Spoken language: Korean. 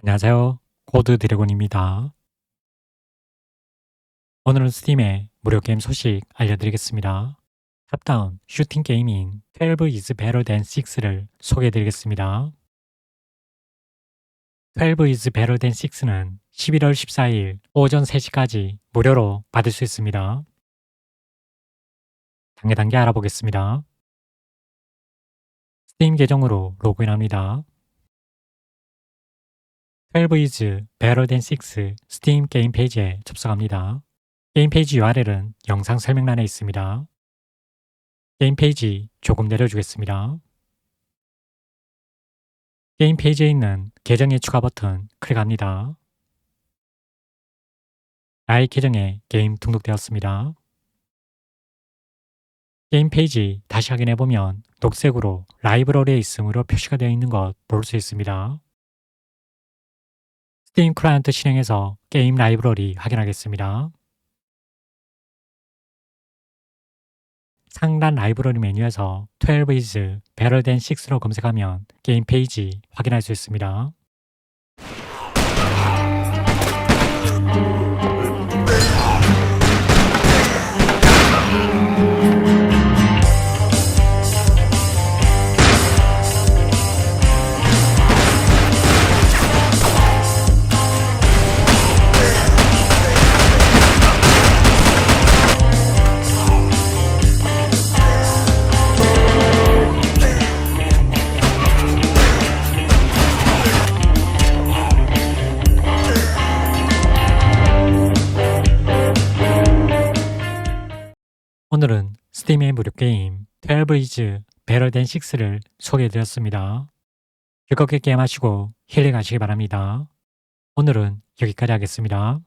안녕하세요. 코드 드래곤입니다. 오늘은 스팀의 무료 게임 소식 알려드리겠습니다. 탑다운 슈팅 게임인 12 is better than 6를 소개해드리겠습니다. 12 is better than 6는 11월 14일 오전 3시까지 무료로 받을 수 있습니다. 단계 단계 알아보겠습니다. 스팀 계정으로 로그인합니다. 12 is better than 6 스팀 게임 페이지에 접속합니다. 게임 페이지 URL은 영상 설명란에 있습니다. 게임 페이지 조금 내려주겠습니다. 게임 페이지에 있는 계정의 추가 버튼 클릭합니다. 나의 계정에 게임 등록되었습니다. 게임 페이지 다시 확인해보면 녹색으로 라이브러리에 있음으로 표시가 되어 있는 것 볼 수 있습니다. 스팀 클라이언트 실행해서 게임 라이브러리 확인하겠습니다. 상단 라이브러리 메뉴에서 12 is better than 6로 검색하면 게임 페이지 확인할 수 있습니다. 오늘은 스팀의 무료 게임 12 is better than 6를 소개해드렸습니다. 즐겁게 게임하시고 힐링하시기 바랍니다. 오늘은 여기까지 하겠습니다.